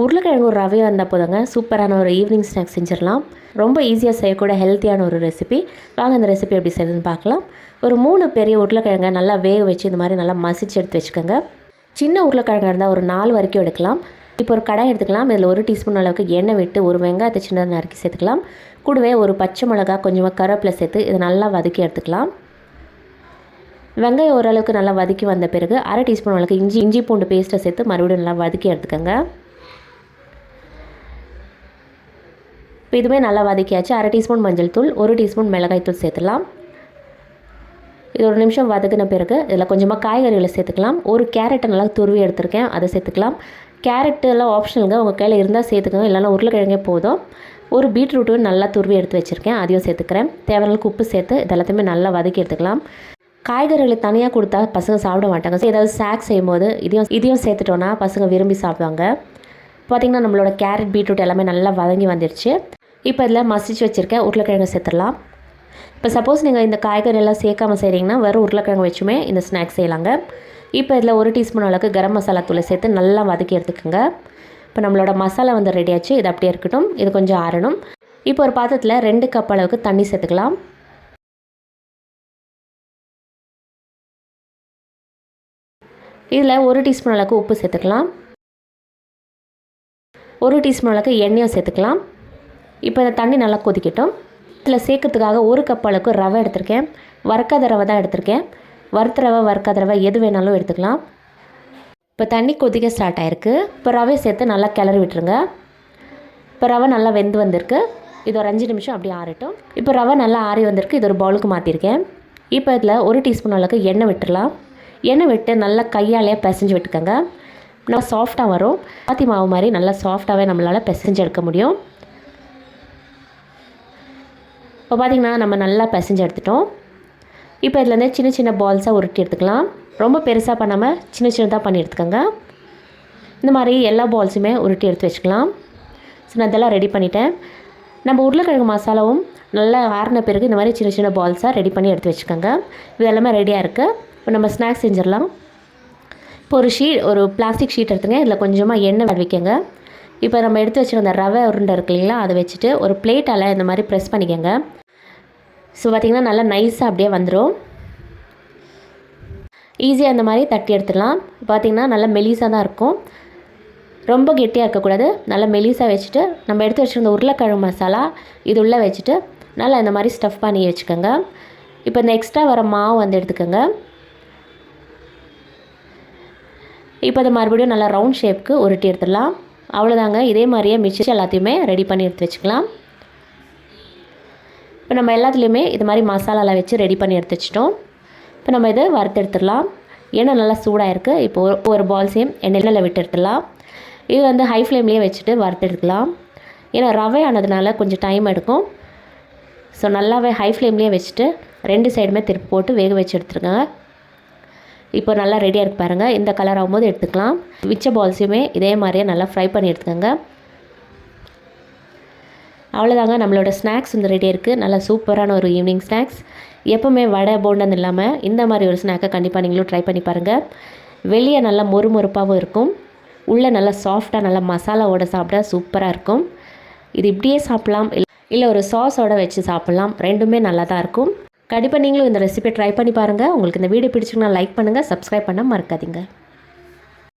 உருளைக்கிழங்கு ஒரு ரவையாக இருந்தால் போதுங்க. சூப்பரான ஒரு ஈவினிங் ஸ்நாக்ஸ் செஞ்சிடலாம். ரொம்ப ஈஸியாக செய்யக்கூட ஹெல்த்தியான ஒரு ரெசிபி வாங்க அந்த ரெசிபி எப்படி செய்யுதுன்னு பார்க்கலாம். ஒரு மூணு பெரிய உருளைக்கிழங்கை நல்லா வேக வச்சு இந்த மாதிரி நல்லா மசிச்சு எடுத்து வச்சுக்கோங்க. சின்ன உருளைக்கிழங்கு இருந்தால் ஒரு நாலு வரைக்கும் எடுக்கலாம். இப்போ ஒரு கடாய் எடுத்துக்கலாம். இதில் ஒரு டீஸ்பூன் அளவுக்கு எண்ணெய் விட்டு ஒரு வெங்காயத்தை சின்னதாக நறுக்கி சேர்த்துக்கலாம். கூடவே ஒரு பச்சை மிளகா கொஞ்சமாக கருவேப்பிலை சேர்த்து இதை நல்லா வதக்கி எடுத்துக்கலாம். வெங்காயம் ஓரளவுக்கு நல்லா வதக்கி வந்த பிறகு அரை டீஸ்பூன் அளவுக்கு இஞ்சி இஞ்சி பூண்டு பேஸ்ட்டை சேர்த்து மறுபடியும் நல்லா வதக்கி எடுத்துக்கோங்க. இப்போ இதுவுமே நல்லா வதக்கியாச்சு. அரை டீஸ்பூன் மஞ்சள் தூள் ஒரு டீஸ்பூன் மிளகாய் தூள் சேர்த்துலாம் இது ஒரு நிமிஷம் வதக்கின பிறகு இதில் கொஞ்சமாக காய்கறிகளை சேர்த்துக்கலாம். ஒரு கேரட்டை நல்லா துருவி எடுத்திருக்கேன் அதை சேர்த்துக்கலாம். கேரட்டு எல்லாம் ஆப்ஷனுங்க உங்கள் கையில் இருந்தால் சேர்த்துக்கோங்க. இல்லைனா உருளைக்கிழங்கே போதும். ஒரு பீட்ரூட்டும் நல்லா துருவி எடுத்து வச்சுருக்கேன் அதையும் சேர்த்துக்கிறேன். தேவையான உப்பு சேர்த்து இதெல்லாத்தையுமே நல்லா வதக்கி எடுத்துக்கலாம். காய்கறிகளை தனியாக கொடுத்தா பசங்க சாப்பிட மாட்டாங்க. ஏதாவது சாக் செய்யும்போது இதையும் இதையும் சேர்த்துட்டோன்னா பசங்க விரும்பி சாப்பிடுவாங்க. பார்த்திங்கன்னா நம்மளோட கேரட் பீட்ரூட் எல்லாமே நல்லா வதங்கி வந்துடுச்சு இப்போ இதில் மசிச்சு வச்சுருக்கேன் உருளைக்கிழங்கு சேர்த்துடலாம். இப்போ சப்போஸ் நீங்கள் இந்த காய்கறி எல்லாம் சேர்க்காமல் செய்கிறீங்கன்னா வெறும் உருளைக்கிழங்கு வச்சுமே இந்த ஸ்நாக்ஸ் செய்யலாங்க. இப்போ இதில் ஒரு டீஸ்பூன் அளவுக்கு கரம் மசாலா தூளை சேர்த்து நல்லா வதக்கி எடுத்துக்கோங்க. இப்போ நம்மளோட மசாலா வந்து ரெடியாச்சு இது அப்படியே இருக்கட்டும். இது கொஞ்சம் ஆறணும். இப்போ ஒரு பாத்திரத்தில் ரெண்டு கப் அளவுக்கு தண்ணி சேர்த்துக்கலாம். இதில் ஒரு டீஸ்பூன் அளவுக்கு உப்பு சேர்த்துக்கலாம். ஒரு டீஸ்பூன் அளவுக்கு எண்ணெயும் சேர்த்துக்கலாம். இப்போ இந்த தண்ணி நல்லா கொதிக்கட்டும். இதில் சேர்க்கறதுக்காக ஒரு கப் அளவுக்கு ரவை எடுத்திருக்கேன். வறுக்காத ரவை தான் எடுத்திருக்கேன். வறுத்த ரவை வறுக்காத ரவை எது வேணாலும் எடுத்துக்கலாம். இப்போ தண்ணி கொதிக்க ஸ்டார்ட் ஆகிருக்கு இப்போ ரவை சேர்த்து நல்லா கிளறி விட்டுருங்க. இப்போ ரவை நல்லா வெந்து வந்திருக்கு. இது ஒரு அஞ்சு நிமிஷம் அப்படியே ஆறட்டும். இப்போ ரவை நல்லா ஆறி வந்திருக்கு. இது ஒரு பவுலுக்கு மாற்றிருக்கேன் இப்போ இதில் ஒரு டீஸ்பூன் அளவுக்கு எண்ணெய் விட்டுடலாம் எண்ணெய் விட்டு நல்லா கையாலே பிசைஞ்சு விட்டுக்கோங்க. நல்லா சாஃப்டாக வரும். பாத்தி மாவு மாதிரி நல்லா சாஃப்டாகவே நம்மளால் பிசைஞ்சு எடுக்க முடியும். இப்போ பார்த்திங்கன்னா நம்ம நல்லா பிசைஞ்சு எடுத்துட்டோம். இப்போ இதுலேருந்து சின்ன சின்ன பால்ஸாக உருட்டி எடுத்துக்கலாம். ரொம்ப பெருசாக பண்ணாமல் சின்ன சின்னதாக பண்ணி எடுத்துக்கோங்க. இந்த மாதிரி எல்லா பால்ஸுமே உருட்டி எடுத்து வச்சுக்கலாம். ஸோ நான் இதெல்லாம் ரெடி பண்ணிட்டேன். நம்ம உருளைக்கிழங்கு மசாலாவும் நல்லா ஆறின பிறகு இந்த மாதிரி சின்ன சின்ன பால்ஸாக ரெடி பண்ணி எடுத்து வச்சுக்கோங்க. இது எல்லாமே ரெடியாக இருக்குது இப்போ நம்ம ஸ்நாக்ஸ் செஞ்சிடலாம். இப்போ ஒரு ஷீட் ஒரு பிளாஸ்டிக் ஷீட் எடுத்துங்க. இதில் கொஞ்சமாக எண்ணெய் வைக்கங்க. இப்போ நம்ம எடுத்து வச்சுருந்த ரவை உருண்டை இருக்கு இல்லைங்களா? அதை வச்சுட்டு ஒரு பிளேட்டால் இந்த மாதிரி ப்ரெஸ் பண்ணிக்கோங்க. ஸோ பார்த்திங்கன்னா நல்லா நைஸாக அப்படியே வந்துடும் ஈஸியாக இந்த மாதிரி தட்டி எடுத்துடலாம். பார்த்திங்கன்னா நல்லா மெலிசாக தான் இருக்கும். ரொம்ப கெட்டியாக இருக்கக்கூடாது. நல்லா மெலிசாக வச்சுட்டு நம்ம எடுத்து வச்சுருந்த உருளைக்கிழங்கு மசாலா இது உள்ளே வச்சுட்டு நல்லா இந்த மாதிரி ஸ்டஃப் பண்ணி வச்சுக்கோங்க. இப்போ இந்த எக்ஸ்ட்ரா வர மாவு வந்து எடுத்துக்கோங்க. இப்போ அதை மறுபடியும் நல்லா ரவுண்ட் ஷேப்புக்கு உருட்டி எடுத்துடலாம். அவ்வளோதாங்க இதே மாதிரியே மிச்சம் எல்லாத்தையுமே ரெடி பண்ணி எடுத்து வச்சுக்கலாம். இப்போ நம்ம எல்லாத்துலேயுமே இது மாதிரி மசாலாலாம் வச்சு ரெடி பண்ணி எடுத்து வச்சிட்டோம் இப்போ நம்ம இதை வறுத்து எடுத்துடலாம். எண்ணெய் நல்லா சூடாக இருக்குது இப்போ ஒரு ஒரு சேம் எண்ணெயில் விட்டு எடுத்துடலாம். இது வந்து ஹை ஃப்ளேம்லேயே வச்சுட்டு வறுத்து எடுக்கலாம். ஏன்னா ரவை ஆனதுனால கொஞ்சம் டைம் எடுக்கும். ஸோ நல்லாவே ஹை ஃப்ளேம்லேயே வச்சுட்டு ரெண்டு சைடுமே திருப்பி போட்டு வேக வச்சு எடுத்துருங்க. இப்போ நல்லா ரெடியாக இருக்கு பாருங்கள் இந்த கலர் ஆகும்போது எடுத்துக்கலாம். விச்ச பால்ஸையுமே இதே மாதிரியே நல்லா ஃப்ரை பண்ணி எடுத்துக்கோங்க. அவ்வளோதாங்க நம்மளோட ஸ்நாக்ஸ் வந்து ரெடி இருக்குது நல்லா சூப்பரான ஒரு ஈவினிங் ஸ்நாக்ஸ் எப்போவுமே வடை போண்டன்னு இல்லாமல் இந்த மாதிரி ஒரு ஸ்நாக்கை கண்டிப்பாக நீங்களும் ட்ரை பண்ணி பாருங்கள் வெளியே நல்லா மொறுமொறுப்பாகவும் இருக்கும். உள்ளே நல்லா சாஃப்டாக நல்லா மசாலாவோட சாப்பிட சூப்பராக இருக்கும். இது இப்படியே சாப்பிட்லாம். இல்லை ஒரு சாஸோட வச்சு சாப்பிட்லாம். ரெண்டுமே நல்லா தான் இருக்கும். கண்டிப்பாக நீங்களும் இந்த ரெசிபியை ட்ரை பண்ணி பாருங்கள் உங்களுக்கு இந்த வீடியோ பிடிச்சிங்கன்னா லைக் பண்ணுங்கள் சப்ஸ்கிரைப் பண்ண மறக்காதீங்க.